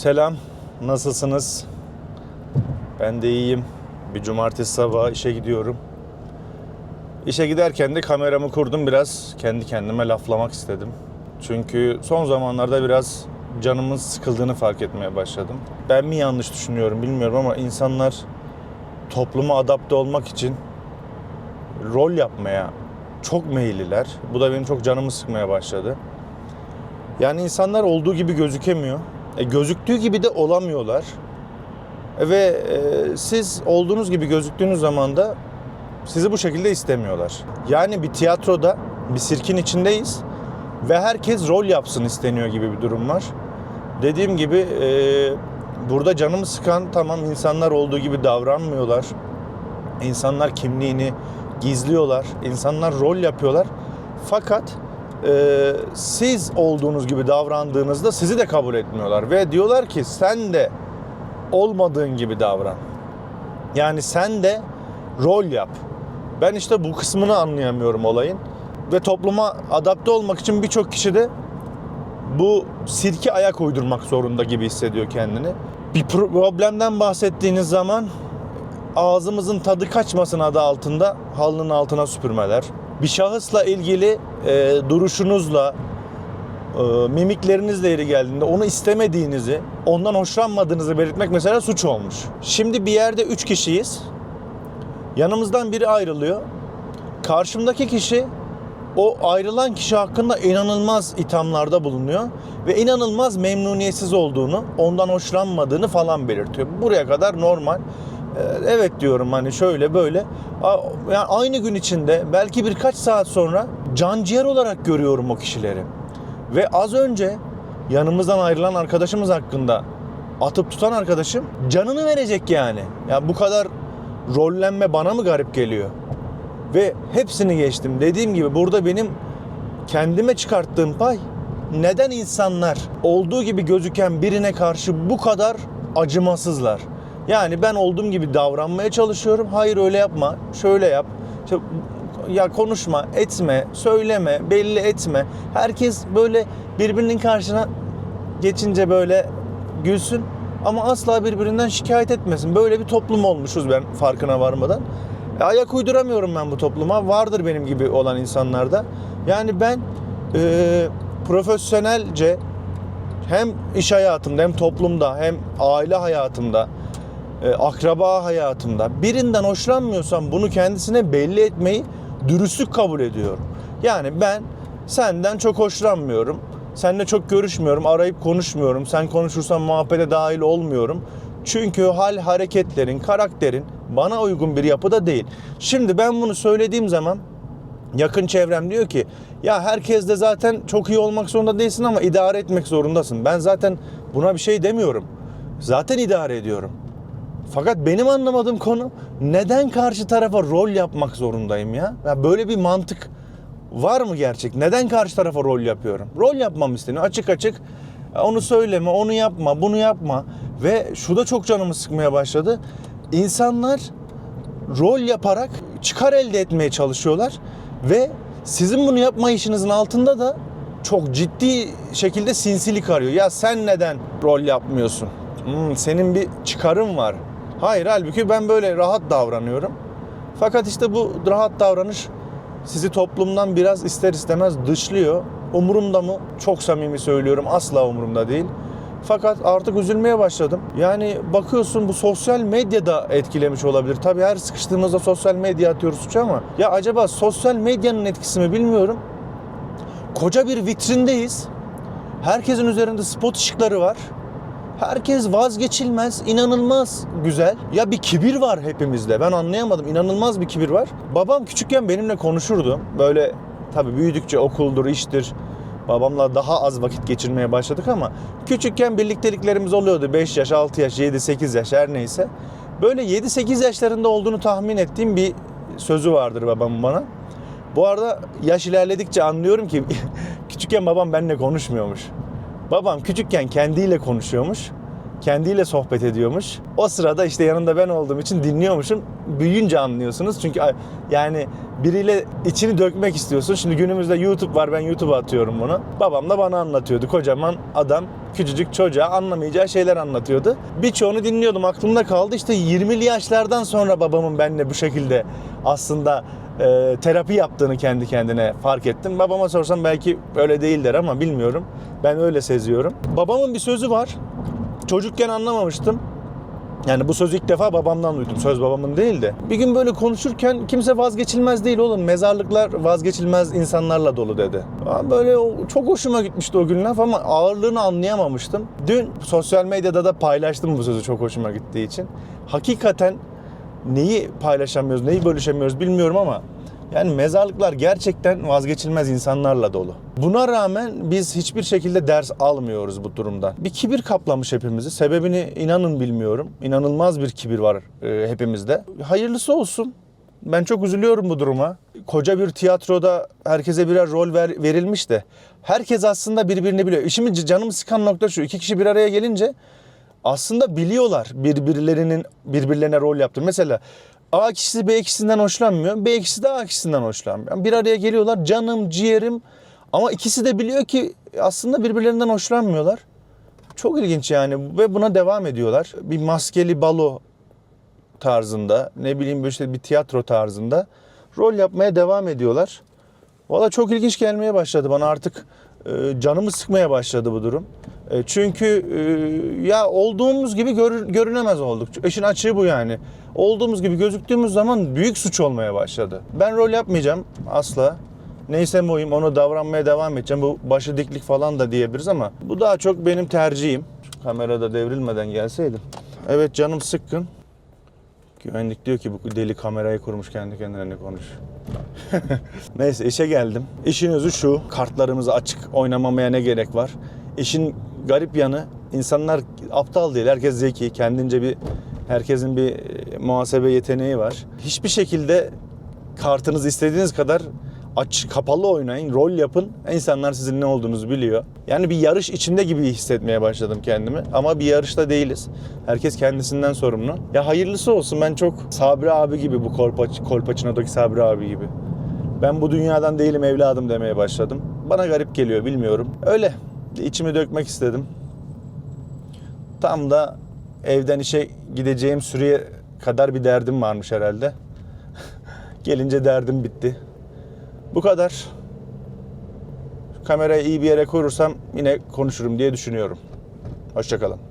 Selam, nasılsınız? Ben de iyiyim. Bir cumartesi sabahı işe gidiyorum. İşe giderken de kameramı kurdum biraz kendi kendime laflamak istedim. Çünkü son zamanlarda biraz canımın sıkıldığını fark etmeye başladım. Ben mi yanlış düşünüyorum bilmiyorum ama insanlar topluma adapte olmak için rol yapmaya çok meyilliler. Bu da benim çok canımı sıkmaya başladı. Yani insanlar olduğu gibi gözükemiyor. E, gözüktüğü gibi de olamıyorlar. E, ve e, siz olduğunuz gibi gözüktüğünüz zaman da sizi bu şekilde istemiyorlar. Yani bir tiyatroda, bir sirkin içindeyiz ve herkes rol yapsın isteniyor gibi bir durum var. Dediğim gibi e, burada canımı sıkan tamam insanlar olduğu gibi davranmıyorlar. İnsanlar kimliğini gizliyorlar. İnsanlar rol yapıyorlar. Fakat e, siz olduğunuz gibi davrandığınızda sizi de kabul etmiyorlar ve diyorlar ki sen de olmadığın gibi davran. Yani sen de rol yap. Ben işte bu kısmını anlayamıyorum olayın. Ve topluma adapte olmak için birçok kişi de bu sirke ayak uydurmak zorunda gibi hissediyor kendini. Bir problemden bahsettiğiniz zaman ağzımızın tadı kaçmasın adı altında halının altına süpürmeler. Bir şahısla ilgili e, duruşunuzla, e, mimiklerinizle yeri geldiğinde onu istemediğinizi, ondan hoşlanmadığınızı belirtmek mesela suç olmuş. Şimdi bir yerde üç kişiyiz. Yanımızdan biri ayrılıyor. Karşımdaki kişi o ayrılan kişi hakkında inanılmaz ithamlarda bulunuyor ve inanılmaz memnuniyetsiz olduğunu, ondan hoşlanmadığını falan belirtiyor. Buraya kadar normal. Ee, Evet diyorum hani şöyle böyle. Yani aynı gün içinde belki birkaç saat sonra canciğer olarak görüyorum o kişileri. Ve az önce yanımızdan ayrılan arkadaşımız hakkında atıp tutan arkadaşım canını verecek yani. Ya bu kadar rollenme bana mı garip geliyor? Ve hepsini geçtim. Dediğim gibi burada benim kendime çıkarttığım pay neden insanlar olduğu gibi gözüken birine karşı bu kadar acımasızlar? Yani ben olduğum gibi davranmaya çalışıyorum. Hayır öyle yapma. Şöyle yap. Ya konuşma, etme, söyleme, belli etme. Herkes böyle birbirinin karşına geçince böyle gülsün ama asla birbirinden şikayet etmesin. Böyle bir toplum olmuşuz ben farkına varmadan. E, ayak uyduramıyorum ben bu topluma. Vardır benim gibi olan insanlarda. Yani ben e, profesyonelce hem iş hayatımda hem toplumda hem aile hayatımda e, akraba hayatımda birinden hoşlanmıyorsam bunu kendisine belli etmeyi dürüstlük kabul ediyorum. Yani ben senden çok hoşlanmıyorum. Seninle çok görüşmüyorum, arayıp konuşmuyorum. Sen konuşursan muhabbete dahil olmuyorum. Çünkü hal hareketlerin, karakterin bana uygun bir yapıda değil. Şimdi ben bunu söylediğim zaman yakın çevrem diyor ki ya herkes de zaten çok iyi olmak zorunda değilsin ama idare etmek zorundasın. Ben zaten buna bir şey demiyorum. Zaten idare ediyorum. Fakat benim anlamadığım konu neden karşı tarafa rol yapmak zorundayım ya? ya böyle bir mantık var mı gerçek? Neden karşı tarafa rol yapıyorum? Rol yapmam isteniyor. Açık açık onu söyleme, onu yapma, bunu yapma. Ve şu da çok canımı sıkmaya başladı. İnsanlar rol yaparak çıkar elde etmeye çalışıyorlar ve sizin bunu yapma işinizin altında da çok ciddi şekilde sinsilik arıyor. Ya sen neden rol yapmıyorsun? Hmm, senin bir çıkarın var. Hayır halbuki ben böyle rahat davranıyorum. Fakat işte bu rahat davranış sizi toplumdan biraz ister istemez dışlıyor. Umurumda mı? Çok samimi söylüyorum. Asla umurumda değil. Fakat artık üzülmeye başladım. Yani bakıyorsun bu sosyal medya da etkilemiş olabilir. Tabii her sıkıştığımızda sosyal medya atıyoruz suça ama ya acaba sosyal medyanın etkisi mi bilmiyorum. Koca bir vitrindeyiz. Herkesin üzerinde spot ışıkları var. Herkes vazgeçilmez, inanılmaz güzel. Ya bir kibir var hepimizde. Ben anlayamadım. İnanılmaz bir kibir var. Babam küçükken benimle konuşurdu. Böyle tabii büyüdükçe okuldur, iştir. Babamla daha az vakit geçirmeye başladık ama küçükken birlikteliklerimiz oluyordu. 5 yaş, 6 yaş, 7, 8 yaş her neyse. Böyle 7-8 yaşlarında olduğunu tahmin ettiğim bir sözü vardır babamın bana. Bu arada yaş ilerledikçe anlıyorum ki küçükken babam benimle konuşmuyormuş. Babam küçükken kendiyle konuşuyormuş kendiyle sohbet ediyormuş. O sırada işte yanında ben olduğum için dinliyormuşum. Büyüyünce anlıyorsunuz. Çünkü yani biriyle içini dökmek istiyorsun. Şimdi günümüzde YouTube var. Ben YouTube'a atıyorum bunu. Babam da bana anlatıyordu. Kocaman adam küçücük çocuğa anlamayacağı şeyler anlatıyordu. Birçoğunu dinliyordum. Aklımda kaldı. İşte 20'li yaşlardan sonra babamın benimle bu şekilde aslında e, terapi yaptığını kendi kendine fark ettim. Babama sorsam belki öyle değildir ama bilmiyorum. Ben öyle seziyorum. Babamın bir sözü var. Çocukken anlamamıştım. Yani bu sözü ilk defa babamdan duydum. Söz babamın değil de. Bir gün böyle konuşurken kimse vazgeçilmez değil oğlum. Mezarlıklar vazgeçilmez insanlarla dolu dedi. Böyle çok hoşuma gitmişti o gün laf ama ağırlığını anlayamamıştım. Dün sosyal medyada da paylaştım bu sözü çok hoşuma gittiği için. Hakikaten neyi paylaşamıyoruz, neyi bölüşemiyoruz bilmiyorum ama yani mezarlıklar gerçekten vazgeçilmez insanlarla dolu. Buna rağmen biz hiçbir şekilde ders almıyoruz bu durumdan. Bir kibir kaplamış hepimizi. Sebebini inanın bilmiyorum. İnanılmaz bir kibir var e, hepimizde. Hayırlısı olsun. Ben çok üzülüyorum bu duruma. Koca bir tiyatroda herkese birer rol ver- verilmiş de herkes aslında birbirini biliyor. İşimi canımı sıkan nokta şu. iki kişi bir araya gelince aslında biliyorlar birbirlerinin birbirlerine rol yaptığını. Mesela A kişisi B kişisinden hoşlanmıyor. B kişisi de A kişisinden hoşlanmıyor. Bir araya geliyorlar canım, ciğerim ama ikisi de biliyor ki aslında birbirlerinden hoşlanmıyorlar. Çok ilginç yani ve buna devam ediyorlar. Bir maskeli balo tarzında, ne bileyim işte bir tiyatro tarzında rol yapmaya devam ediyorlar. Valla çok ilginç gelmeye başladı bana artık e, canımı sıkmaya başladı bu durum. E, çünkü e, ya olduğumuz gibi gör- görünemez olduk. İşin açığı bu yani. Olduğumuz gibi gözüktüğümüz zaman büyük suç olmaya başladı. Ben rol yapmayacağım asla. Neyse oyum onu davranmaya devam edeceğim. Bu başı diklik falan da diyebiliriz ama bu daha çok benim tercihim. Şu kamerada devrilmeden gelseydim. Evet canım sıkkın. Güvenlik diyor ki bu deli kamerayı kurmuş kendi kendine ne konuş. Neyse işe geldim. İşin özü şu. Kartlarımızı açık oynamamaya ne gerek var? İşin garip yanı insanlar aptal değil. Herkes zeki. Kendince bir herkesin bir e, muhasebe yeteneği var. Hiçbir şekilde kartınızı istediğiniz kadar aç kapalı oynayın, rol yapın. İnsanlar sizin ne olduğunuzu biliyor. Yani bir yarış içinde gibi hissetmeye başladım kendimi. Ama bir yarışta değiliz. Herkes kendisinden sorumlu. Ya hayırlısı olsun. Ben çok Sabri abi gibi bu Kolpaç, Kolpaçino'daki Sabri abi gibi. Ben bu dünyadan değilim evladım demeye başladım. Bana garip geliyor bilmiyorum. Öyle. İçimi dökmek istedim. Tam da evden işe gideceğim süreye kadar bir derdim varmış herhalde. Gelince derdim bitti. Bu kadar. Kamerayı iyi bir yere korursam yine konuşurum diye düşünüyorum. Hoşçakalın.